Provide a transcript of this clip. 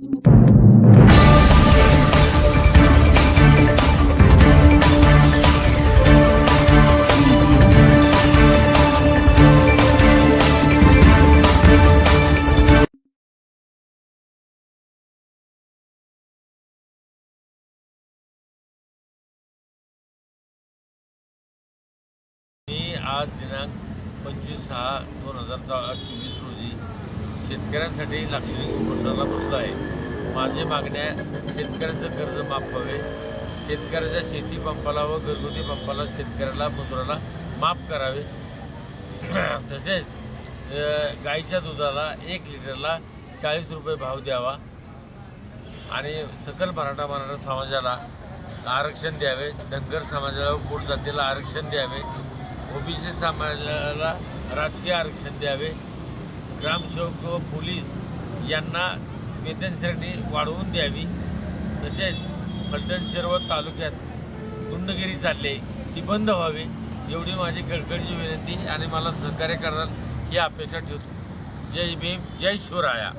मी आज दिनांक पंचवीस सहा दोन हजार चोवीस रोजी शेतकऱ्यांसाठी लाक्षणिक उपोषणाला बसलो आहे. माझी मागण्या शेतकऱ्यांचं कर्ज माफ व्हावे. शेतकऱ्याच्या शेती पंपाला व घरगुती पंपाला शेतकऱ्याला मजुराला माफ करावे. तसेच गाईच्या दुधाला एक लिटरला चाळीस रुपये भाव द्यावा आणि सकल मराठा मराठा समाजाला आरक्षण द्यावे. धनगर समाजाला व पोट जातीला आरक्षण द्यावे. ओबीसी समाजाला राजकीय आरक्षण द्यावे. ग्रामसेवक व पोलीस यांना वेतनसाठी वाढवून द्यावी. तसेच फलटण शिरवत तालुक्यात गुंडगिरी चालले ती बंद व्हावी एवढी माझी कळकळीची विनंती आणि मला सहकार्य करणार ही अपेक्षा ठेवतो. जय भीम जय शिवराया.